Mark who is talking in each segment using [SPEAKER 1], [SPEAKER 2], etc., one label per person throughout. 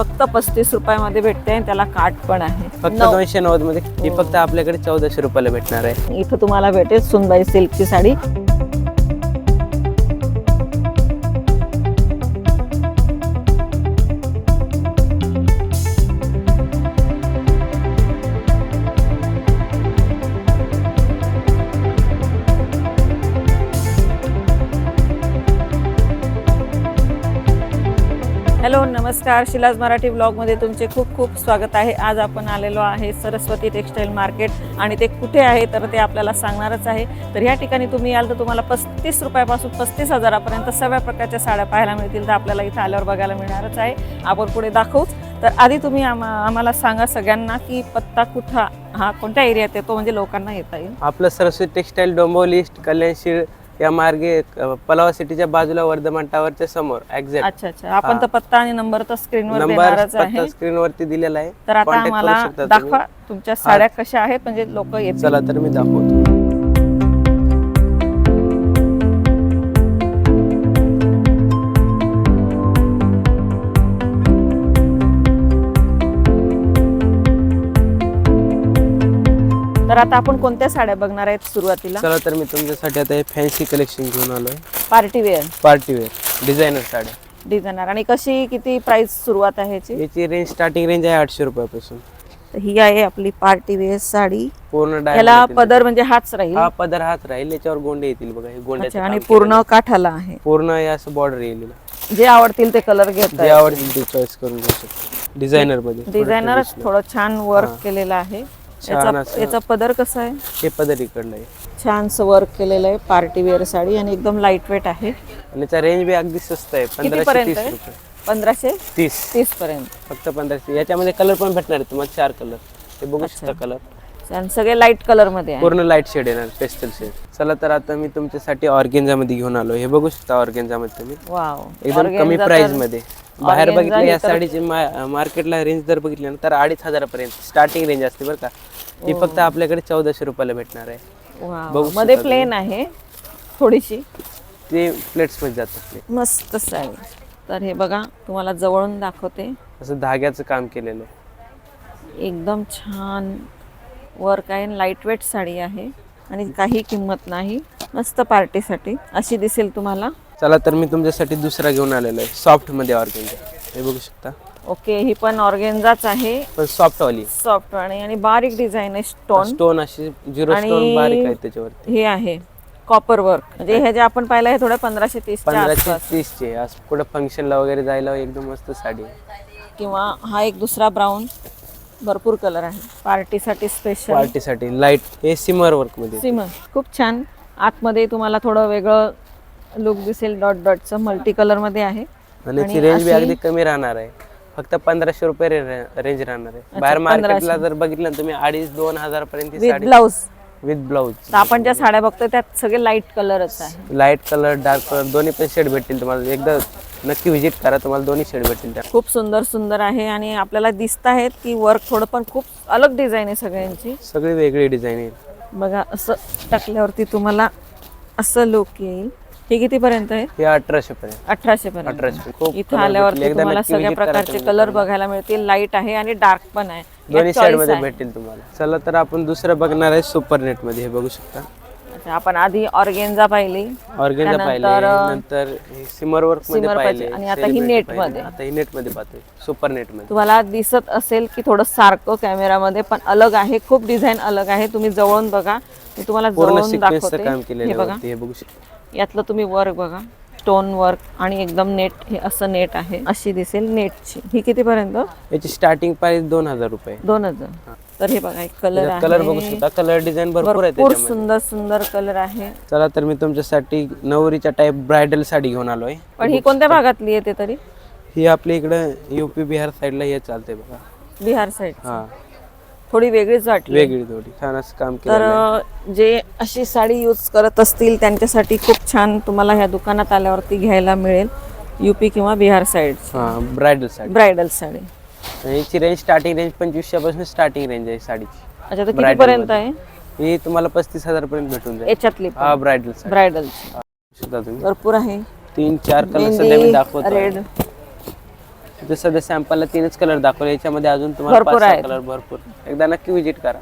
[SPEAKER 1] फक्त पस्तीस रुपयामध्ये भेटते आणि त्याला काठ पण आहे.
[SPEAKER 2] फक्त
[SPEAKER 1] नऊ.
[SPEAKER 2] दोनशे नव्वदमध्ये ही फक्त आपल्याकडे चौदाशे रुपयाला भेटणार आहे.
[SPEAKER 1] इथं तुम्हाला भेटेल सुनबाई सिल्कची साडी. नमस्कार शिलाज मराठी ब्लॉगमध्ये तुमचे खूप खूप स्वागत आहे. आज आपण आलेलो आहे सरस्वती टेक्सटाईल मार्केट आणि ते कुठे आहे तर ते आपल्याला सांगणारच आहे. तर ह्या ठिकाणी तुम्ही याल तर तुम्हाला पस्तीस रुपयापासून पस्तीस हजारापर्यंत सगळ्या प्रकारच्या साड्या पाहायला मिळतील तर आपल्याला इथं आल्यावर बघायला मिळणारच आहे. आपण पुढे दाखवूच. तर आधी तुम्ही आम्हा आम्हाला सांगा सगळ्यांना की पत्ता कुठा हा कोणत्या एरियात येतो? म्हणजे लोकांना येता येईल.
[SPEAKER 2] आपलं सरस्वती टेक्सटाईल डोंबोलिस्ट कल्याणशीळ या मार्गे पलावा सिटीच्या बाजूला वर्धमान टावरच्या समोर एक्झॅक्ट
[SPEAKER 1] अच्छा अच्छा. आपण तर पत्ता आणि नंबर तर स्क्रीनवर
[SPEAKER 2] नंबर
[SPEAKER 1] देणारच आहे
[SPEAKER 2] पत्ता स्क्रीन वरती दिलेला आहे.
[SPEAKER 1] तर आता
[SPEAKER 2] Contact करू
[SPEAKER 1] आम्हाला
[SPEAKER 2] शकता तुम्ही.
[SPEAKER 1] दाखवा तुमच्या साड्या कशा आहेत म्हणजे लोक येतील.
[SPEAKER 2] चला तर मी दाखवतो.
[SPEAKER 1] तर आता आपण कोणत्या साड्या बघणार आहेत सुरुवातीला?
[SPEAKER 2] चला तर मी तुमच्यासाठी आता हे फॅन्सी कलेक्शन घेऊन आलोय.
[SPEAKER 1] Party wear
[SPEAKER 2] party wear designer साड्या.
[SPEAKER 1] डिझायनर आणि कशी किती प्राइस सुरुवात आहे
[SPEAKER 2] याची रेंज स्टार्टिंग रेंज आहे आठशे रुपयापासून.
[SPEAKER 1] तर ही आहे आपली पार्टी वेअर साडी.
[SPEAKER 2] पूर्ण
[SPEAKER 1] याला
[SPEAKER 2] diamond येतील.
[SPEAKER 1] पदर म्हणजे हाच राहील?
[SPEAKER 2] हा पदर हात राहील याच्यावर गोंडे येतील बघा हे गोंड्याचं
[SPEAKER 1] अच्छा आणि
[SPEAKER 2] काम
[SPEAKER 1] पूर्ण काठाला आहे.
[SPEAKER 2] पूर्ण हे असं बॉर्डर येईल हिला.
[SPEAKER 1] जे आवडतील ते कलर घेत
[SPEAKER 2] जे आवडतील ते चॉईस करून घेऊ शकतो. डिझायनरमध्ये.
[SPEAKER 1] डिझायनर थोडं छान वर्क केलेलं आहे. याचा
[SPEAKER 2] असं.
[SPEAKER 1] याचा पदर कसा आहे?
[SPEAKER 2] हे पदर इकडलं आहे.
[SPEAKER 1] छानसं वर्क केलेलं आहे पार्टी वेअर साडी आणि एकदम लाइट वेट आहे.
[SPEAKER 2] आणि त्याचा रेंज बी अगदी स्वस्त आहे पंधराशे तीस
[SPEAKER 1] आहे?
[SPEAKER 2] रुपये.
[SPEAKER 1] पंधराशे
[SPEAKER 2] तीस.
[SPEAKER 1] तीस पर्यंत.
[SPEAKER 2] फक्त पंधराशे. याच्यामध्ये कलर पण भेटणार आहे तुम्हाला चार कलर हे बघू शकता कलर
[SPEAKER 1] आणि सगळे लाइट कलरमध्ये आहे.
[SPEAKER 2] पूर्ण लाइट शेड येणार पेस्टल शेड चला तर आता मी तुमच्यासाठी ऑर्गेन्झा मध्ये घेऊन आलो. हे बघू शकता ऑर्गेन्झा मध्ये तुम्ही.
[SPEAKER 1] वाव
[SPEAKER 2] एकदम कमी प्राइसमध्ये. बाहेर
[SPEAKER 1] organza
[SPEAKER 2] बघितलं या साडीची मार्केटला रेंज जर बघितली ना तर अडीच हजारापर्यंत स्टार्टिंग रेंज असते बरं का. ही फक्त आपल्याकडे चौदाशे रुपयाला भेटणार आहे. बघू
[SPEAKER 1] मध्ये
[SPEAKER 2] शकता
[SPEAKER 1] प्लेन आहे थोडीशी.
[SPEAKER 2] ते प्लेट्समध्ये जातात ते.
[SPEAKER 1] मस्त साडी. तर हे बघा तुम्हाला जवळून दाखवते.
[SPEAKER 2] असं धाग्याचं काम केलेलं आहे.
[SPEAKER 1] एकदम छान वर्क आहे. लाइट वेट साडी आहे आणि काही किंमत नाही. मस्त पार्टीसाठी अशी दिसेल तुम्हाला.
[SPEAKER 2] चला तर मी तुमच्यासाठी दुसरा घेऊन आलेलो आहे. सॉफ्टमध्ये ऑर्गेन्झा हे बघू शकता.
[SPEAKER 1] ओके ही पण ऑर्गेन्झाच आहे.
[SPEAKER 2] पण सॉफ्ट वाली
[SPEAKER 1] सॉफ्ट आणि आणि बारीक डिझाईन आहे स्टोन
[SPEAKER 2] स्टोन अशी झिरो
[SPEAKER 1] आणि-
[SPEAKER 2] स्टोन बारीक आहे त्याच्यावरती.
[SPEAKER 1] हे आहे कॉपर वर्क म्हणजे हे. जे आपण पाहिलं हे थोडं पंधराशे तीसच्या
[SPEAKER 2] पंधराशे तीसचे कुठं फंक्शनला वगैरे जायला एकदम मस्त साडी.
[SPEAKER 1] किंवा हा एक दुसरा ब्राऊन भरपूर कलर आहे. पार्टीसाठी स्पेशल
[SPEAKER 2] पार्टीसाठी लाइट हे सिमर वर्कमध्ये
[SPEAKER 1] सिमर खूप छान. आतमध्ये तुम्हाला थोडं वेगळं लुक दिसेल डॉट डॉटचं मल्टी कलरमध्ये आहे.
[SPEAKER 2] आणि रेंज बी अगदी कमी राहणार आहे. फक्त पंधराशे रुपये रेंज राहणार आहे. बाहेर मार्केटला जर बघितलं ना तुम्ही अडीच दोन हजार पर्यंत
[SPEAKER 1] with
[SPEAKER 2] sari
[SPEAKER 1] blouse
[SPEAKER 2] with blouse
[SPEAKER 1] तर आपण ज्या साड्या बघतोय त्यात सगळे लाइट कलरच आहे
[SPEAKER 2] लाइट कलर डार्क कलर दोन्ही पण शेड भेटतील तुम्हाला. एकदा नक्की व्हिजिट करा तुम्हाला दोन्ही शेड भेटतील त्या.
[SPEAKER 1] खूप सुंदर सुंदर आहे आणि आपल्याला दिसत आहेत की वर्क थोडं पण खूप अलग डिझाईन आहे सगळ्यांची.
[SPEAKER 2] सगळी वेगळी डिझाईन येईल
[SPEAKER 1] बघा असं टाकल्यावरती तुम्हाला असं लुक येईल. हे कितीपर्यंत आहे?
[SPEAKER 2] हे अठराशे पर्यंत
[SPEAKER 1] अठराशे. पर्यंत
[SPEAKER 2] अठराशे खूप
[SPEAKER 1] इथं
[SPEAKER 2] color
[SPEAKER 1] आल्यावरती
[SPEAKER 2] भेटतील. एकदा
[SPEAKER 1] तुम्हाला
[SPEAKER 2] नक्की
[SPEAKER 1] सगळ्या
[SPEAKER 2] visit करा
[SPEAKER 1] प्रकारचे
[SPEAKER 2] तुम्ही.
[SPEAKER 1] कलर बघायला मिळतील. लाइट आहे आणि डार्क पण आहे.
[SPEAKER 2] दोन्ही
[SPEAKER 1] यात
[SPEAKER 2] साइडमध्ये
[SPEAKER 1] आहे.
[SPEAKER 2] भेटतील तुम्हाला. चला तर आपण दुसरं बघणार आहे सुपर नेटमध्ये. हे बघू शकता.
[SPEAKER 1] अच्छा, आपण आधी ऑर्गेन्झा पाहिली.
[SPEAKER 2] ऑर्गेन्झा पाहिले. नंतर सिमर वर्कमध्ये
[SPEAKER 1] Simmer
[SPEAKER 2] पाहिले.
[SPEAKER 1] पाहिजे. आणि आता ही net
[SPEAKER 2] पाहिले.
[SPEAKER 1] मध्ये.
[SPEAKER 2] आता ही नेटमध्ये पाहतोय. सुपर नेटमध्ये.
[SPEAKER 1] तुम्हाला दिसत असेल की थोडं सारखं कॅमेरामध्ये पण अलग आहे. खूप डिझाईन अलग आहे. तुम्ही जवळून बघा. मी तुम्हाला
[SPEAKER 2] पूर्ण
[SPEAKER 1] जवळून
[SPEAKER 2] सिक्वेन्सचं
[SPEAKER 1] दाखवते.
[SPEAKER 2] काम
[SPEAKER 1] हे
[SPEAKER 2] केलेलं
[SPEAKER 1] बघा
[SPEAKER 2] हे बघू शकता.
[SPEAKER 1] यातलं तुम्ही वर्क बघा. स्टोन वर्क आणि एकदम नेट हे असं नेट आहे. अशी दिसेल नेटची ही कितीपर्यंत?
[SPEAKER 2] याची स्टार्टिंग प्राइस दोन हजार रुपये.
[SPEAKER 1] दोन हजार. तर हे बघा एक कलर
[SPEAKER 2] कलर बघू शकता. कलर डिझाईन भरपूर आहे
[SPEAKER 1] सुंदर सुंदर कलर आहे.
[SPEAKER 2] चला तर मी तुमच्यासाठी नवरीच्या टाईप ब्रायडल साडी घेऊन आलोय.
[SPEAKER 1] पण ही कोणत्या भागातली येते तरी?
[SPEAKER 2] ही आपल्या इकडं युपी बिहार साईडला हे चालते बघा.
[SPEAKER 1] बिहार साईड
[SPEAKER 2] हा.
[SPEAKER 1] थोडी वेगळीच वाटली.
[SPEAKER 2] वेगळी थोडी. छान असं काम
[SPEAKER 1] तर जे अशी साडी यूज करत असतील त्यांच्यासाठी खूप छान तुम्हाला ह्या दुकानात आल्यावरती घ्यायला मिळेल. युपी किंवा बिहार साईड
[SPEAKER 2] हा ब्रायडल साडी
[SPEAKER 1] ब्रायडल साडी
[SPEAKER 2] याची रेंज स्टार्टिंग रेंज पंचवीसशे पासून स्टार्टिंग रेंज आहे साडीची.
[SPEAKER 1] अच्छा तर
[SPEAKER 2] Bridal
[SPEAKER 1] कितीपर्यंत
[SPEAKER 2] मध्ये.
[SPEAKER 1] आहे?
[SPEAKER 2] ही तुम्हाला पस्तीस हजार पर्यंत भेटून जाईल.
[SPEAKER 1] याच्यातली
[SPEAKER 2] हा ब्रायडल साडी
[SPEAKER 1] ब्रायडल
[SPEAKER 2] सुद्धा तुम्ही.
[SPEAKER 1] भरपूर आहे.
[SPEAKER 2] तीन चार कलर सध्या मी दाखवतो
[SPEAKER 1] रेड
[SPEAKER 2] इथे सध्या सॅम्पलला तीनच कलर दाखवले. याच्यामध्ये अजून तुम्हाला
[SPEAKER 1] भरपूर
[SPEAKER 2] पाच सहा
[SPEAKER 1] आहेत.
[SPEAKER 2] कलर भरपूर. एकदा नक्की विजिट करा.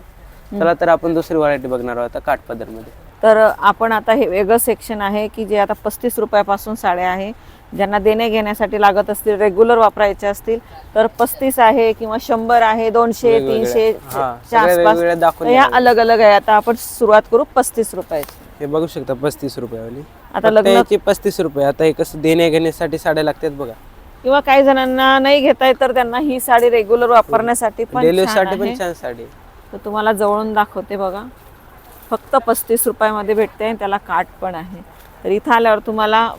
[SPEAKER 2] चला तर आपण दुसरी व्हरायटी बघणार आहोत आता काठपदरमध्ये.
[SPEAKER 1] तर आपण आता हे वेगळं सेक्शन आहे की जे आता पस्तीस रुपयापासून साड्या आहे. ज्यांना देणे घेण्यासाठी लागत असतील रेग्युलर वापरायचे असतील तर पस्तीस आहे किंवा शंभर आहे दोनशे
[SPEAKER 2] वेगवेगळ्या.
[SPEAKER 1] तीनशे
[SPEAKER 2] हा,
[SPEAKER 1] च्या
[SPEAKER 2] सगळ्या
[SPEAKER 1] आसपास.
[SPEAKER 2] वेगवेगळ्या
[SPEAKER 1] तर
[SPEAKER 2] दाखवल्या
[SPEAKER 1] ह्या. अलग अलग आहे. आता आपण सुरुवात करू पस्तीस रुपयाची.
[SPEAKER 2] हे बघू शकता पस्तीस रुपयावाली.
[SPEAKER 1] आता
[SPEAKER 2] फक्त
[SPEAKER 1] लग्न
[SPEAKER 2] याची पस्तीस रुपये. आता हे कसं देण्या घेण्यासाठी साड्या लागतात बघा.
[SPEAKER 1] किंवा काही जणांना नाही घेता येत तर त्यांना ही साडी रेग्युलर वापरण्यासाठी पण
[SPEAKER 2] छानसाठी
[SPEAKER 1] आहे.
[SPEAKER 2] पण छान साडी. आहे.
[SPEAKER 1] तर तुम्हाला जवळून दाखवते बघा. फक्त पस्तीस रुपयामध्ये भेटते आणि त्याला काठ पण आहे. तर इथं आल्यावर तुम्हाला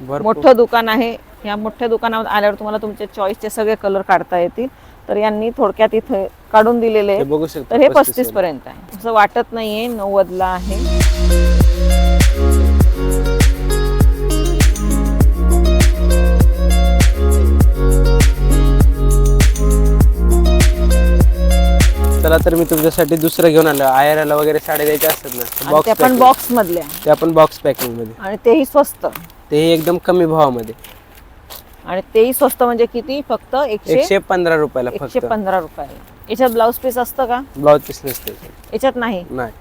[SPEAKER 2] भरपूर.
[SPEAKER 1] मोठं दुकान आहे. या मोठ्या दुकानात आल्यावर तुम्हाला तुमच्या चॉईसचे सगळे कलर काढता येतील. तर यांनी थोडक्यात इथे काढून दिलेले
[SPEAKER 2] हे
[SPEAKER 1] आहेत.
[SPEAKER 2] बघू शकता
[SPEAKER 1] तर हे
[SPEAKER 2] 35
[SPEAKER 1] पस्तीस पर्यंत आहे. असं वाटत नाहीये नव्वदला आहे.
[SPEAKER 2] चला तर मी तुमच्यासाठी दुसरं घेऊन आलो. आयराला वगैरे साड्या द्यायच्या असतात ना
[SPEAKER 1] आणि पण बॉक्स मधले.
[SPEAKER 2] ते आपण बॉक्स पॅकिंगमध्ये.
[SPEAKER 1] आणि तेही स्वस्त.
[SPEAKER 2] ते एकदम कमी भावामध्ये.
[SPEAKER 1] आणि तेही स्वस्त म्हणजे किती? फक्त एकशे
[SPEAKER 2] एकशे पंधरा रुपयाला
[SPEAKER 1] एकशे
[SPEAKER 2] फक्त
[SPEAKER 1] पंधरा रुपये याच्यात ब्लाऊज पीस असतं का?
[SPEAKER 2] ब्लाउज पीस नसते
[SPEAKER 1] याच्यात. नाही?
[SPEAKER 2] नाही.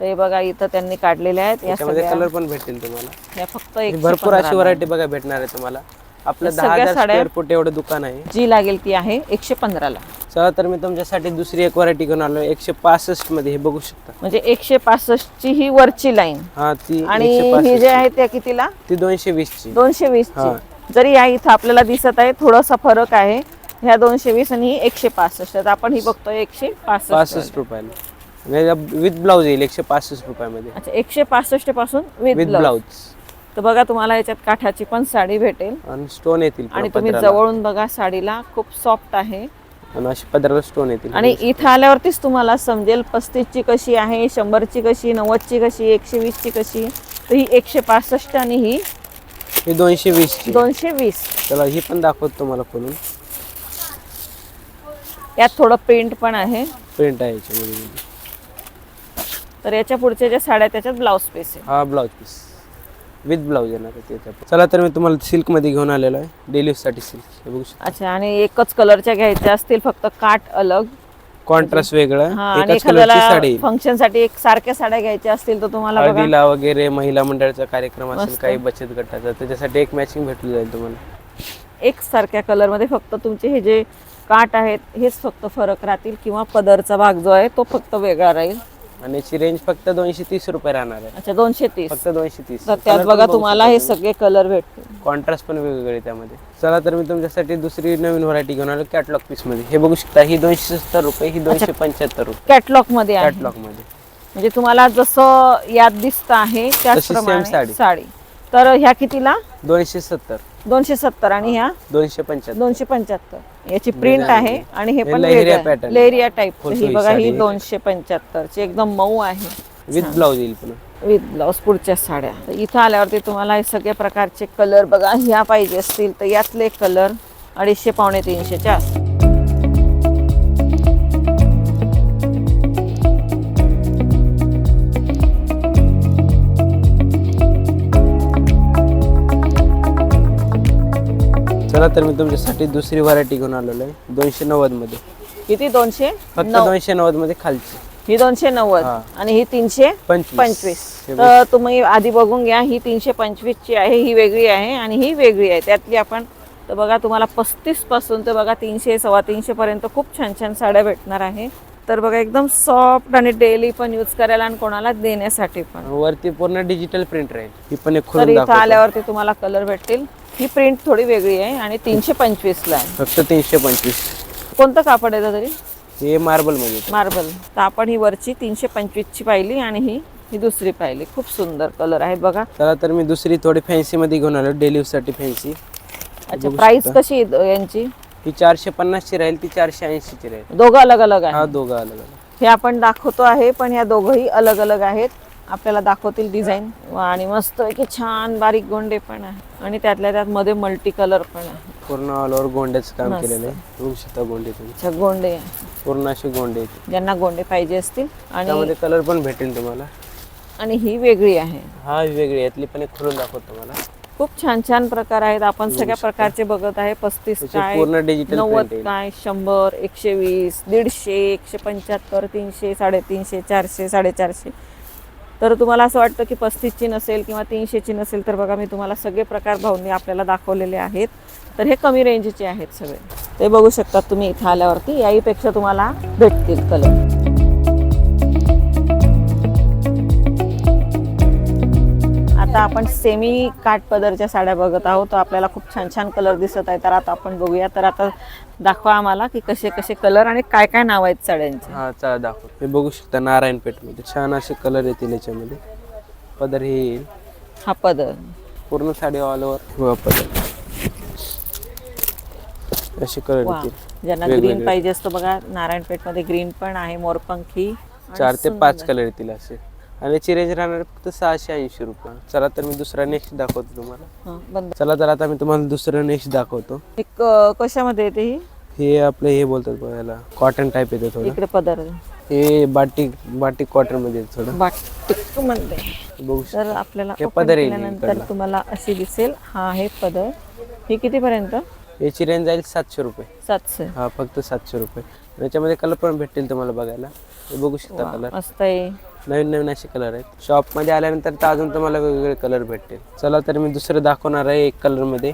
[SPEAKER 1] तर हे बघा इथं त्यांनी काढलेले आहेत. या
[SPEAKER 2] त्याच्यामध्ये
[SPEAKER 1] सगळ्या.
[SPEAKER 2] कलर पण भेटेल तुम्हाला.
[SPEAKER 1] या फक्त एकशे
[SPEAKER 2] भरपूर अशी
[SPEAKER 1] 15 ला.
[SPEAKER 2] व्हरायटी बघा भेटणार आहे तुम्हाला. आपलं दहा
[SPEAKER 1] सगळ्या
[SPEAKER 2] हजार
[SPEAKER 1] साड्या-
[SPEAKER 2] स्क्वेअर फूट एवढं दुकान आहे.
[SPEAKER 1] जी लागेल ती आहे एकशे पंधराला
[SPEAKER 2] चला तर मी तुमच्यासाठी दुसरी एक व्हरायटी घेऊन आलो एकशे पासष्टमध्ये हे बघू शकता.
[SPEAKER 1] म्हणजे एकशे पासष्ट ची ही वरची लाईन
[SPEAKER 2] हा ती
[SPEAKER 1] आणि ही जे आहे त्या कितीला?
[SPEAKER 2] ती दोनशे वीस ची.
[SPEAKER 1] दोनशे वीस
[SPEAKER 2] हा.
[SPEAKER 1] ची जरी या इथं आपल्याला दिसत आहे थोडासा फरक आहे. ह्या दोनशे वीस आणि ही एकशे पासष्ट. तर आपण ही बघतोय एकशे पासष्ट
[SPEAKER 2] पासष्ट रुपयाला. विथ ब्लाऊज येईल एकशे पासष्ट रुपयामध्ये.
[SPEAKER 1] अच्छा एकशे पासष्टपासून विथ
[SPEAKER 2] विथ
[SPEAKER 1] ब्लाउज
[SPEAKER 2] ब्लाऊज
[SPEAKER 1] तर बघा तुम्हाला याच्यात काठाची पण साडी भेटेल.
[SPEAKER 2] आणि स्टोन येतील
[SPEAKER 1] आणि तुम्ही. जवळून बघा साडीला खूप सॉफ्ट आहे.
[SPEAKER 2] आणि अशी पदराला स्टोन येतील
[SPEAKER 1] आणि इथं आल्यावरतीच तुम्हाला समजेल पस्तीसची कशी आहे शंभरची कशी नव्वदची कशी एकशे वीसची कशी. तर ही एकशे पासष्ट आणि ही
[SPEAKER 2] हे दोनशे वीस
[SPEAKER 1] दोनशे वीस.
[SPEAKER 2] चला ही पण दाखवतो तुम्हाला खोलून.
[SPEAKER 1] यात थोडं प्रिंट पण आहे.
[SPEAKER 2] प्रिंट आहे याच्यामध्ये.
[SPEAKER 1] तर याच्या पुढच्या ज्या साड्या त्याच्यात ब्लाऊज पीस आहे.
[SPEAKER 2] हा ब्लाऊज पीस विथ ब्लाऊज येणार आहे चला तर मी तुम्हाला सिल्कमध्ये घेऊन आलेलो आहे. डेली साठी सिल्क हे बघू शकता.
[SPEAKER 1] अच्छा आणि एकच कलरच्या घ्यायच्या असतील फक्त काठ अलग.
[SPEAKER 2] कॉन्ट्रास्ट वेगळं
[SPEAKER 1] हा आणि
[SPEAKER 2] एकाच कलरची
[SPEAKER 1] एखाद्याला
[SPEAKER 2] साडी.
[SPEAKER 1] फंक्शनसाठी एक सारख्या साड्या घ्यायच्या असतील तर तुम्हाला बघा.
[SPEAKER 2] हळदीला वगैरे महिला मंडळाचा कार्यक्रम असेल. काही बचत गटाचा त्याच्यासाठी एक मॅचिंग भेटली जाईल तुम्हाला.
[SPEAKER 1] एक सारख्या कलरमध्ये फक्त तुमचे हे जे काठ आहेत हेच फक्त फरक राहतील किंवा पदरचा भाग जो आहे तो फक्त वेगळा राहील.
[SPEAKER 2] आणि याची रेंज फक्त दोनशे तीस रुपये राहणार आहे.
[SPEAKER 1] अच्छा दोनशे तीस.
[SPEAKER 2] फक्त दोनशे तीस.
[SPEAKER 1] तर त्यात बघा तुम्हाला हे सगळे कलर भेटतील.
[SPEAKER 2] कॉन्ट्रास्ट पण वेगवेगळे त्यामध्ये. चला तर मी तुमच्यासाठी दुसरी नवीन व्हरायटी घेऊन आलो कॅटलॉग पीसमध्ये. हे बघू शकता ही दोनशे सत्तर रुपये ही दोनशे पंच्याहत्तर रुपये.
[SPEAKER 1] कॅटलॉगमध्ये आहे.
[SPEAKER 2] कॅटलॉगमध्ये.
[SPEAKER 1] म्हणजे तुम्हाला जसं याद दिसत आहे त्याचप्रमाणे
[SPEAKER 2] साडी.
[SPEAKER 1] साडी. तर ह्या कितीला?
[SPEAKER 2] दोनशे सत्तर.
[SPEAKER 1] दोनशे सत्तर आणि ह्या?
[SPEAKER 2] दोनशे पंच्याहत्तर.
[SPEAKER 1] दोनशे पंच्याहत्तर. याची प्रिंट आहे आणि हे पण. लेरिया टाईप ही बघा ही. दोनशे पंच्याहत्तर ची एकदम मऊ आहे.
[SPEAKER 2] विथ ब्लाऊज येईल पुन्हा.
[SPEAKER 1] विथ ब्लाऊज पुढच्या साड्या. इथं आल्यावरती तुम्हाला हे सगळ्या प्रकारचे कलर बघा ह्या पाहिजे असतील तर यातले कलर अडीचशे पावणे तीनशेच्या आसपास.
[SPEAKER 2] चला तर मी तुमच्यासाठी दुसरी व्हरायटी घेऊन आलेलो आहे दोनशे नव्वदमध्ये.
[SPEAKER 1] किती? दोनशे?
[SPEAKER 2] फक्त
[SPEAKER 1] नऊ.
[SPEAKER 2] दोनशे नव्वदमध्ये खालची.
[SPEAKER 1] ही दोनशे नव्वद
[SPEAKER 2] हा.
[SPEAKER 1] आणि ही तीनशे
[SPEAKER 2] पंचवीस.
[SPEAKER 1] पंचवीस.
[SPEAKER 2] हे बघ.
[SPEAKER 1] तर तुम्ही आधी बघून घ्या ही तीनशे पंचवीस ची आहे ही वेगळी आहे आणि ही वेगळी आहे. त्यातली आपण तर बघा तुम्हाला पस्तीसपासून तर बघा तीनशे सव्वा तीनशे पर्यंत खूप छान छान साड्या भेटणार आहे. तर बघा एकदम सॉफ्ट आणि डेली पण यूज करायला आणि कोणाला देण्यासाठी पण.
[SPEAKER 2] वरती पूर्ण डिजिटल प्रिंट राहील. ही पण एक
[SPEAKER 1] तर
[SPEAKER 2] खोलून
[SPEAKER 1] इथं
[SPEAKER 2] दाखवतो.
[SPEAKER 1] आल्यावरती तुम्हाला कलर भेटतील. ही प्रिंट थोडी वेगळी आहे आणि तीनशे पंचवीस ला आहे.
[SPEAKER 2] फक्त तीनशे पंचवीस.
[SPEAKER 1] कोणतं कापड आहे तरी?
[SPEAKER 2] हे मार्बलमध्ये.
[SPEAKER 1] मार्बल तर आपण ही वरची तीनशे पंचवीस ची पाहिली आणि ही ही दुसरी पाहिली. खूप सुंदर कलर आहेत बघा.
[SPEAKER 2] चला तर मी दुसरी थोडी फॅन्सी मध्ये घेऊन आलो डेली साठी फॅन्सी
[SPEAKER 1] अच्छा प्राइस कशी आहे यांची?
[SPEAKER 2] ही चारशे पन्नास ची राहील ती चारशे ऐंशी ची राहील.
[SPEAKER 1] दोघं अलग अलग आहे
[SPEAKER 2] हा दोघं अलग अलग
[SPEAKER 1] हे आपण दाखवतो आहे पण ह्या दोघंही अलग अलग आहेत. आपल्याला दाखवतील डिझाईन आणि मस्त की छान बारीक गोंडे पण आहे. आणि त्यातल्या त्यात मध्ये मल्टी कलर पण आहे.
[SPEAKER 2] पूर्ण ऑल ओव्हर गोंड्याचं काम
[SPEAKER 1] मस्त.
[SPEAKER 2] केलेलं आहे. बघू शकता गोंडे तुम्ही.
[SPEAKER 1] अच्छा गोंडे.
[SPEAKER 2] पूर्ण असे गोंडे आहेत.
[SPEAKER 1] ज्यांना गोंडे पाहिजे असतील आणि
[SPEAKER 2] त्यामध्ये कलर पण भेटेल तुम्हाला.
[SPEAKER 1] आणि ही वेगळी आहे.
[SPEAKER 2] हा वेगळी. यातली पण एक खोलून दाखवतो तुम्हाला.
[SPEAKER 1] खूप छान छान प्रकार आहेत. आपण सगळ्या प्रकारचे बघत आहे. पस्तीस
[SPEAKER 2] त्याचे
[SPEAKER 1] काय
[SPEAKER 2] पूर्ण डिजिटल
[SPEAKER 1] नव्वद काय शंभर एकशे वीस दीडशे एकशे पंच्याहत्तर तीनशे साडेतीनशे चारशे साडेचारशे. तर तुम्हाला असं वाटतं की पस्तीसची नसेल किंवा तीनशेची नसेल तर बघा मी तुम्हाला सगळे प्रकार भाऊंनी आपल्याला दाखवलेले आहेत. तर हे कमी रेंजचे आहेत सगळे. ते बघू शकतात तुम्ही इथं आल्यावरती. याहीपेक्षा तुम्हाला भेटतील कलर आता आपण सेमी काठ पदरच्या साड्या बघत आहोत. तर आपल्याला खूप छान छान कलर दिसत आहे तर आता आपण बघूया. तर आता दाखवा आम्हाला की कसे कसे कलर आणि काय काय नाव आहेत साड्यांचे.
[SPEAKER 2] हा चला दाखव हे बघू शकता नारायणपेठमध्ये छान असे कलर येतील याच्यामध्ये. पदर हे येईल.
[SPEAKER 1] हा पदर.
[SPEAKER 2] पूर्ण साडी ऑल ओव्हर पदर. असे कलर
[SPEAKER 1] वा
[SPEAKER 2] येतील.
[SPEAKER 1] ज्यांना
[SPEAKER 2] वेगवेगळे.
[SPEAKER 1] ग्रीन पाहिजे असतं बघा नारायणपेठमध्ये ग्रीन पण आहे मोरपंखी. आणि
[SPEAKER 2] चार ते पाच
[SPEAKER 1] सुंदर.
[SPEAKER 2] कलर येतील असे. आणि याची रेंज राहणार फक्त सहाशे ऐंशी रुपये. चला तर मी दुसरा नेक्स्ट दाखवतो तुम्हाला.
[SPEAKER 1] हा, बंद.
[SPEAKER 2] चला तर आता मी तुम्हाला दुसरं नेक्स्ट दाखवतो.
[SPEAKER 1] कशामध्ये येते ही?
[SPEAKER 2] हे आपले हे बोलतात बघा याला. कॉटन टाईप येते थोडं.
[SPEAKER 1] इकडे पदर.
[SPEAKER 2] हे बाटिक बाटिक कॉटनमध्ये येतं थोडं.
[SPEAKER 1] बाटिक
[SPEAKER 2] हे बघू
[SPEAKER 1] तर आपल्याला
[SPEAKER 2] हे
[SPEAKER 1] open
[SPEAKER 2] पदर येईल
[SPEAKER 1] केल्यानंतर
[SPEAKER 2] इकडला.
[SPEAKER 1] तुम्हाला अशी दिसेल हा आहे पदर. ही कितीपर्यंत?
[SPEAKER 2] याची रेंज जाईल सातशे रुपये.
[SPEAKER 1] सातशे.
[SPEAKER 2] हा फक्त सातशे रुपये. आणि याच्यामध्ये कलर पण भेटतील तुम्हाला बघायला. हे बघू शकता
[SPEAKER 1] वा,
[SPEAKER 2] कलर
[SPEAKER 1] मस्त आहे.
[SPEAKER 2] नवीन नवीन असे कलर आहेत. शॉपमध्ये आल्यानंतर तर अजून तुम्हाला वेगवेगळे कलर भेटतील. चला तर मी दुसरं दाखवणार आहे एक कलरमध्ये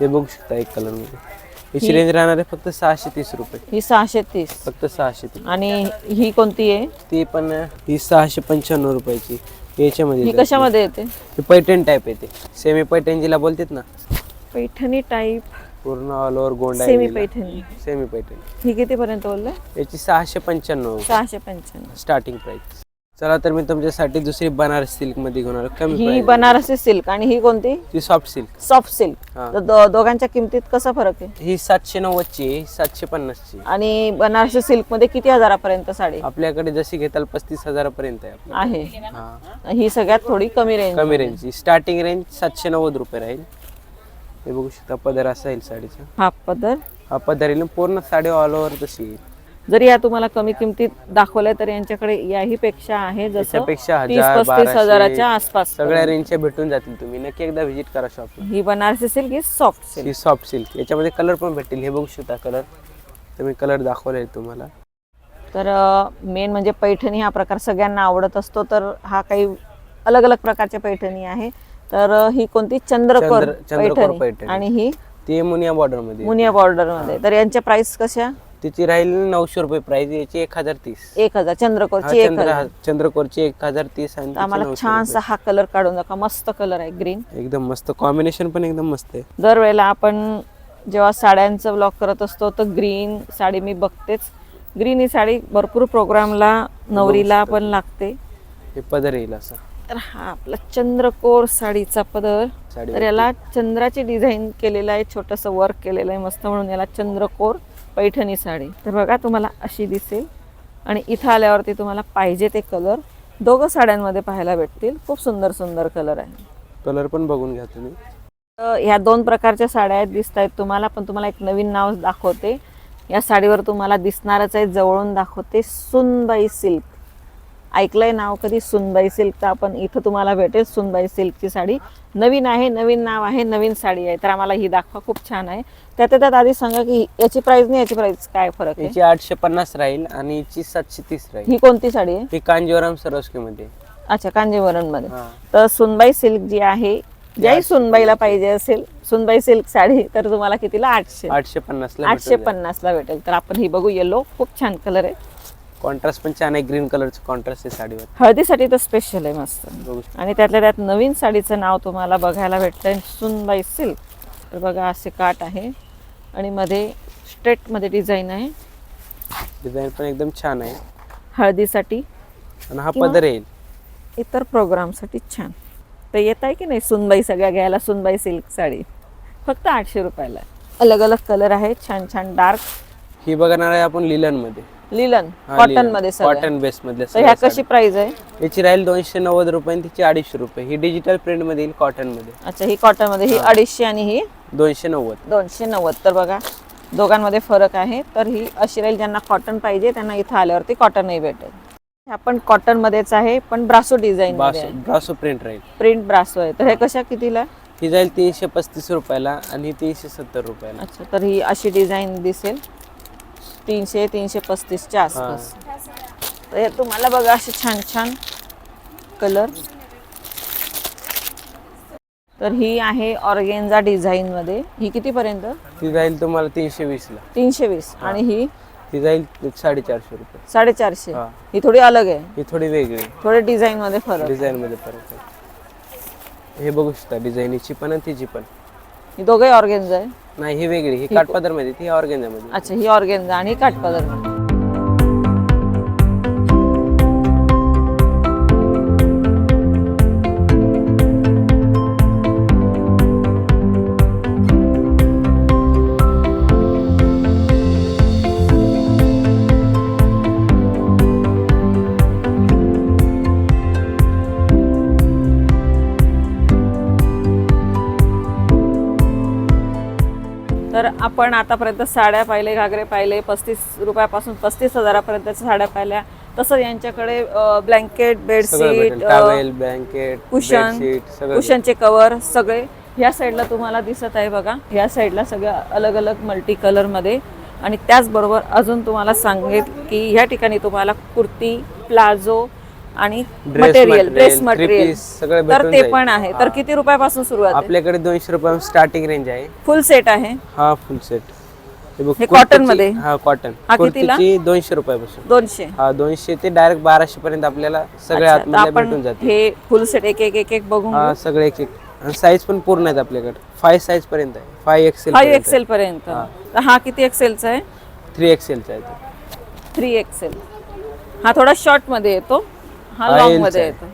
[SPEAKER 2] हे बघू शकता एक कलरमध्ये याची रेंज राहणार आहे फक्त सहाशे तीस रुपये.
[SPEAKER 1] ही सहाशे तीस.
[SPEAKER 2] फक्त सहाशे तीस.
[SPEAKER 1] आणि ही कोणती आहे?
[SPEAKER 2] ती पण ही सहाशे पंच्याण्णव रुपयाची. याच्यामध्ये
[SPEAKER 1] ही. कशामध्ये येते?
[SPEAKER 2] ही पैठण टाईप येते. सेमी पैठण जिला बोलतात ना?
[SPEAKER 1] पैठणी टाईप
[SPEAKER 2] पूर्ण ऑल ओव्हर गोंडा
[SPEAKER 1] सेमी पैठणी.
[SPEAKER 2] सेमी पैठण.
[SPEAKER 1] ही कितीपर्यंत बोलले?
[SPEAKER 2] याची सहाशे पंच्याण्णव.
[SPEAKER 1] सहाशे पंच्याण्णव.
[SPEAKER 2] स्टार्टिंग प्राइस चला तर मी तुमच्यासाठी दुसरी बनारस सिल्कमध्ये घेऊन आलो. कमी
[SPEAKER 1] ही
[SPEAKER 2] price.
[SPEAKER 1] बनारसी सिल्क आणि ही कोणती?
[SPEAKER 2] ती सॉफ्ट सिल्क
[SPEAKER 1] सॉफ्ट सिल्क
[SPEAKER 2] हा.
[SPEAKER 1] तर दो- दोघांच्या किमतीत कसा फरक आहे?
[SPEAKER 2] ही सातशे नव्वदची आहे, ही सातशे पन्नासची.
[SPEAKER 1] आणि बनारसी सिल्कमध्ये किती हजारापर्यंत साडी?
[SPEAKER 2] आपल्याकडे जशी घेताल पस्तीस हजारापर्यंत आहे आपली.
[SPEAKER 1] आहे.
[SPEAKER 2] हा.
[SPEAKER 1] ही सगळ्यात थोडी कमी रेंज
[SPEAKER 2] कमी रेंजची स्टार्टिंग रेंज सातशे नव्वद रुपये राहील. हे बघू शकता पदर असा येईल साडीचा.
[SPEAKER 1] हा पदर.
[SPEAKER 2] हा पदर येईल. पूर्ण साडी ऑल ओव्हर तशी येईल.
[SPEAKER 1] जरी या तुम्हाला कमी किमतीत दाखवल्या तर यांच्याकडे याही पेक्षा आहे जसं तीस
[SPEAKER 2] हजार
[SPEAKER 1] पस्तीस हजाराच्या आसपास.
[SPEAKER 2] सगळ्या रेंजच्या भेटून जातील तुम्ही. नक्की एकदा व्हिजिट करा शॉपला
[SPEAKER 1] ही बनारसी सिल्क ही सॉफ्ट सिल्क
[SPEAKER 2] ही सॉफ्ट सिल्क याच्यामध्ये कलर पण भेटतील. हे बघू शकता कलर मी कलर दाखवले तुम्हाला.
[SPEAKER 1] तर मेन म्हणजे पैठणी हा प्रकार सगळ्यांना आवडत असतो तर हा काही अलग अलग प्रकारच्या पैठणी आहे. तर ही कोणती? चंद्रकोर
[SPEAKER 2] चंद्र- चंद्रकोर
[SPEAKER 1] पैठणी.
[SPEAKER 2] पैठणी.
[SPEAKER 1] आणि ही
[SPEAKER 2] ती मुनिया बॉर्डरमध्ये
[SPEAKER 1] मुनिया बॉर्डरमध्ये. तर यांच्या प्राइस कशा?
[SPEAKER 2] तिची राहील नऊशे रुपये प्राइस याची एक हजार तीस.
[SPEAKER 1] एक हजार चंद्रकोरची एक
[SPEAKER 2] चंद्र
[SPEAKER 1] हजार.
[SPEAKER 2] चंद्रकोरची एक हजार तीस आणि तिची
[SPEAKER 1] आम्हाला
[SPEAKER 2] 900
[SPEAKER 1] छानसा हा कलर काढून दाखवा. मस्त कलर आहे ग्रीन
[SPEAKER 2] रुपये. एकदम मस्त. कॉम्बिनेशन पण एकदम मस्त आहे.
[SPEAKER 1] दरवेळेला आपण जेव्हा साड्यांचं ब्लॉग करत असतो तर ग्रीन साडी मी बघतेच. ग्रीन ही साडी भरपूर प्रोग्रामला नवरीला पण लागते.
[SPEAKER 2] हे पदर येईल असा.
[SPEAKER 1] तर हा आपला चंद्रकोर साडीचा पदर.
[SPEAKER 2] साडी
[SPEAKER 1] तर याला चंद्राची डिझाईन केलेलं आहे छोटंसं वर्क केलेलं आहे मस्त म्हणून याला चंद्रकोर. पैठणी साडी. तर बघा तुम्हाला अशी दिसेल. आणि इथं आल्यावरती तुम्हाला पाहिजे ते कलर दोघं साड्यांमध्ये पाहायला भेटतील. खूप सुंदर सुंदर कलर आहे.
[SPEAKER 2] कलर पण बघून घ्या तुम्ही.
[SPEAKER 1] ह्या दोन प्रकारच्या साड्या आहेत दिसत आहेत तुम्हाला पण तुम्हाला एक नवीन नाव दाखवते. या साडीवर तुम्हाला दिसणारच आहे जवळून दाखवते सुनबाई सिल्क. ऐकलंय नाव कधी? सुनबाई सिल्क तर आपण इथं तुम्हाला भेटेल सुनबाई सिल्कची साडी. नवीन आहे नवीन नाव आहे नवीन साडी आहे. तर आम्हाला ही दाखवा खूप छान आहे. त्यात त्यात आधी सांगा की याची प्राइस नाही याची प्राइस काय फरक आहे?
[SPEAKER 2] याची आठशे पन्नास राहील आणि याची सातशे तीस राहील.
[SPEAKER 1] ही कोणती साडी आहे?
[SPEAKER 2] ही कांजीवरम सरोस्की मध्ये
[SPEAKER 1] अच्छा
[SPEAKER 2] कांजीवरममध्ये
[SPEAKER 1] तर सुनबाई सिल्क जी आहे ज्याही सुनबाईला पाहिजे असेल सुनबाई सिल्क साडी तर तुम्हाला कितीला? आठशे.
[SPEAKER 2] आठशे पन्नास ला
[SPEAKER 1] आठशे पन्नास ला भेटेल. तर आपण ही बघू येलो खूप छान कलर आहे.
[SPEAKER 2] कॉन्ट्रास्ट पण छान आहे ग्रीन कलरचं कॉन्ट्रास्ट आहे साडीवर.
[SPEAKER 1] हळदीसाठी तर स्पेशल आहे मस्त.
[SPEAKER 2] शकता.
[SPEAKER 1] आणि त्यातल्या त्यात नवीन साडीचं नाव तुम्हाला बघायला भेटतंय सुनबाई सिल्क तर बघा असे काट आहे. आणि मध्ये स्ट्रेटमध्ये डिझाईन आहे.
[SPEAKER 2] डिझाईन पण एकदम छान आहे.
[SPEAKER 1] हळदीसाठी.
[SPEAKER 2] आणि हा
[SPEAKER 1] किंवा-
[SPEAKER 2] पदर येईल
[SPEAKER 1] इतर प्रोग्रामसाठी छान. तर येत आहे की नाही सुनबाई सगळ्या घ्यायला सुनबाई सिल्क साडी? फक्त आठशे रुपयाला अलग अलग कलर आहेत छान छान डार्क
[SPEAKER 2] ही बघणार आहे आपण लिलनमध्ये.
[SPEAKER 1] लिलन कॉटनमध्ये
[SPEAKER 2] कॉटन बेस मधले
[SPEAKER 1] ह्या कशी प्राइस आहे.
[SPEAKER 2] याची राहील दोनशे नव्वद रुपये तिची अडीचशे रुपये. ही डिजिटल प्रिंटमध्ये येईल कॉटनमध्ये.
[SPEAKER 1] अच्छा ही कॉटनमध्ये ही अडीचशे आणि ही
[SPEAKER 2] दोनशे नव्वद.
[SPEAKER 1] दोनशे नव्वद. तर बघा दोघांमध्ये फरक आहे. तर ही अशी राहील ज्यांना कॉटन पाहिजे त्यांना इथं आल्यावरती कॉटनही भेटेल. हे आपण कॉटन मध्येच आहे पण ब्रासो डिझाईन
[SPEAKER 2] ब्रासो प्रिंट राहील.
[SPEAKER 1] प्रिंट ब्रासो आहे. तर हे कशा कितीला?
[SPEAKER 2] ही जाईल तीनशे पस्तीस रुपयाला आणि तीनशे सत्तर रुपयाला.
[SPEAKER 1] अच्छा तर ही अशी डिझाईन दिसेल. तीनशे तीनशे पस्तीसच्या आसपास. तर हे तुम्हाला बघा असे छान छान कलर तर ही आहे ऑर्गेन्झा डिझाईन मध्ये. ही कितीपर्यंत?
[SPEAKER 2] ती जाईल तुम्हाला तीनशे वीसला
[SPEAKER 1] तीनशे वीस. आणि ही?
[SPEAKER 2] ती जाईल साडेचारशे रुपये.
[SPEAKER 1] साडेचारशे.
[SPEAKER 2] हा.
[SPEAKER 1] ही थोडी अलग आहे.
[SPEAKER 2] ही थोडी वेगळी
[SPEAKER 1] थोडे डिझाईन मध्ये फरक
[SPEAKER 2] डिझाईन मध्ये फरक आहे. हे बघू शकता डिझाईनीची पण आणि तिची पण.
[SPEAKER 1] ही दोघे ऑर्गेन्झा आहे.
[SPEAKER 2] नाही ही वेगळी ही काठपदरमध्ये ती ऑर्गेन्झा मध्ये
[SPEAKER 1] अच्छा ही ऑर्गेन्झा आणि काठपदर आपण आतापर्यंत साड्या पाहिले घागरे पाहिले पस्तीस रुपयापासून पस्तीस हजारापर्यंतच्या साड्या पाहिल्या. तसंच यांच्याकडे ब्लँकेट बेडशीट
[SPEAKER 2] ब्लँकेट
[SPEAKER 1] कुशन कुशनचे कवर सगळे ह्या साईडला तुम्हाला दिसत आहे बघा. ह्या साईडला सगळं अलग अलग मल्टी कलरमध्ये आणि त्याचबरोबर अजून तुम्हाला सांगेल की ह्या ठिकाणी तुम्हाला कुर्ती प्लाझो आणि मटेरियल ड्रेस मटेरियल
[SPEAKER 2] सगळं
[SPEAKER 1] तर ते. पण आहे. तर किती रुपयापासून सुरुवात आहे?
[SPEAKER 2] आपल्याकडे दोनशे रुपये स्टार्टिंग रेंज आहे.
[SPEAKER 1] फुल सेट आहे?
[SPEAKER 2] हा फुल सेट हे
[SPEAKER 1] cotton मध्ये?
[SPEAKER 2] हा कॉटन
[SPEAKER 1] हा कितीला?
[SPEAKER 2] कुर्तीची दोनशे रुपयापासून.
[SPEAKER 1] दोनशे.
[SPEAKER 2] हा दोनशे ते डायरेक्ट बाराशे पर्यंत आपल्याला सगळ्या
[SPEAKER 1] अच्छा, तर
[SPEAKER 2] आतमध्ये
[SPEAKER 1] आपण
[SPEAKER 2] भेटून जाते
[SPEAKER 1] हे फुल सेट एक एक एक एक बघून
[SPEAKER 2] हा सगळे एक एक. साईज पण पूर्ण आहेत आपल्याकडे. फाय साईज पर्यंत आहे. फाय एक्सेल
[SPEAKER 1] फाईव्ह एक्सेल पर्यंत तर हा किती एक्सेलचा आहे?
[SPEAKER 2] थ्री एक्सेलचा आहे तो.
[SPEAKER 1] थ्री एक्सेल हा थोडा शॉर्टमध्ये येतो. हा
[SPEAKER 2] हा
[SPEAKER 1] लॉंग
[SPEAKER 2] L चा
[SPEAKER 1] मध्ये
[SPEAKER 2] आहे.
[SPEAKER 1] येतो.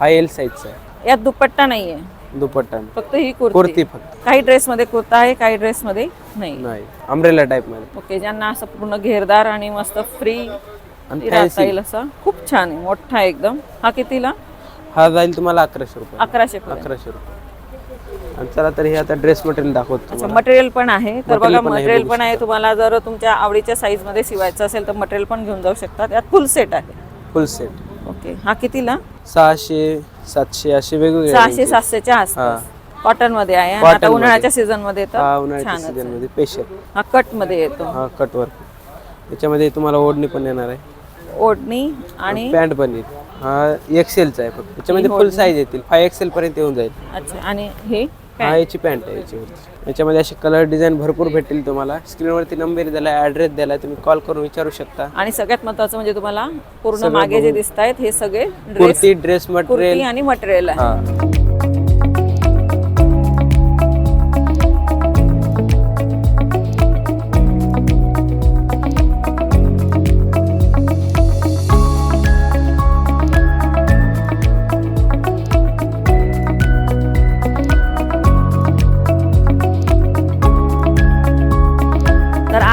[SPEAKER 2] हा एल साईजचा आहे.
[SPEAKER 1] यात दुपट्टा नाहीये.
[SPEAKER 2] दुपट्टा
[SPEAKER 1] फक्त ही कुर्ती.
[SPEAKER 2] कुर्ती फक्त.
[SPEAKER 1] काही ड्रेस मध्ये कुर्ता आहे काही ड्रेस मध्ये नाही.
[SPEAKER 2] नाही. अम्ब्रेला टाईपमध्ये.
[SPEAKER 1] ओके ज्यांना असं पूर्ण घेरदार आणि मस्त फ्री
[SPEAKER 2] आणि
[SPEAKER 1] राहता
[SPEAKER 2] फॅन्सी
[SPEAKER 1] येईल असं खूप छान आहे. मोठा आहे एकदम. हा कितीला?
[SPEAKER 2] हा जाईल तुम्हाला अकराशे रुपये.
[SPEAKER 1] अकराशे पर्यंत.
[SPEAKER 2] अकराशे रुपये. आणि चला तर हे आता ड्रेस मटेरियल दाखवतो
[SPEAKER 1] अच्छा
[SPEAKER 2] तुम्हाला.
[SPEAKER 1] मटेरियल पण आहे. तर बघा
[SPEAKER 2] Material पण आहे,
[SPEAKER 1] मटेरियल
[SPEAKER 2] बघू
[SPEAKER 1] पण आहे तुम्हाला जर तुमच्या आवडीच्या साईजमध्ये शिवायचं असेल तर मटेरियल पण घेऊन जाऊ शकता. त्यात फुल सेट आहे.
[SPEAKER 2] Full set
[SPEAKER 1] okay. हा कितीला?
[SPEAKER 2] सहाशे सातशे असे वेगवेगळे
[SPEAKER 1] सहाशे. सातशेच्या आसपास. कॉटनमध्ये आहे आणि
[SPEAKER 2] Cotton
[SPEAKER 1] आता
[SPEAKER 2] मध्ये.
[SPEAKER 1] उन्हाळ्याच्या सीझनमध्ये
[SPEAKER 2] हा
[SPEAKER 1] तर
[SPEAKER 2] उन्हाळ्याच्या
[SPEAKER 1] छानच
[SPEAKER 2] सीझन. मध्ये स्पेशल
[SPEAKER 1] हा कटमध्ये येतो.
[SPEAKER 2] हा कट वर्क याच्यामध्ये तुम्हाला ओढणी पण येणार आहे.
[SPEAKER 1] ओढणी आणि
[SPEAKER 2] पॅन्ट पण येईल. हा एक्सेलचा आहे फक्त. याच्यामध्ये फुल साईज येतील. फाय एक्सेल पर्यंत येऊन जाईल.
[SPEAKER 1] अच्छा आणि हे
[SPEAKER 2] हा याची पॅन्ट आहे याच्यावरती. याच्यामध्ये असे कलर डिझाईन भरपूर भेटेल तुम्हाला. स्क्रीनवरती नंबर दिला ॲड्रेस दिला तुम्ही कॉल करून विचारू शकता.
[SPEAKER 1] आणि सगळ्यात महत्वाचं म्हणजे तुम्हाला पूर्ण मागे जे. दिसत आहेत हे सगळे ड्रेस
[SPEAKER 2] कुर्ती ड्रेस मटेरियल
[SPEAKER 1] आणि मटेरियल आहे.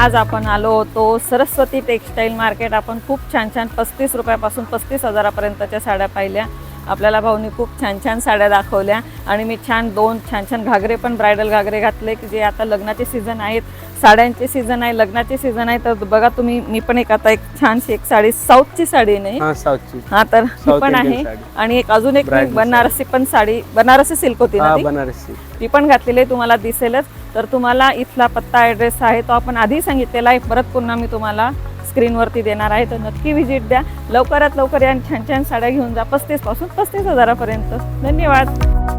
[SPEAKER 1] आज आपण आलो होतो सरस्वती टेक्सटाईल मार्केट. आपण खूप छान छान पस्तीस रुपयापासून पस्तीस हजारापर्यंतच्या साड्या पाहिल्या. आपल्याला भाऊनी खूप छान छान साड्या दाखवल्या. आणि मी छान दोन छान छान घागरे पण ब्रायडल घागरे घातले की जे आता लग्नाचे सीझन आहेत. साड्यांचे सीझन आहे लग्नाचे सीझन आहे तर बघा तुम्ही मी पण एक आता एक छानशी एक साडी साऊथची साडी नाही
[SPEAKER 2] हा? साऊथची
[SPEAKER 1] हा तर पण आहे. आणि एक अजून एक बनारसी पण साडी बनारसी सिल्क होती ना ती?
[SPEAKER 2] बनारसी.
[SPEAKER 1] ती पण घातलेली आहे तुम्हाला दिसेलच. तर तुम्हाला इथला पत्ता ॲड्रेस आहे तो आपण आधी सांगितलेला आहे. परत पुन्हा मी तुम्हाला स्क्रीनवरती देणार आहे तर नक्की व्हिजिट द्या. लवकरात लवकर या आणि छान छान साड्या घेऊन जा पस्तीसपासून पस्तीस हजारापर्यंत. धन्यवाद.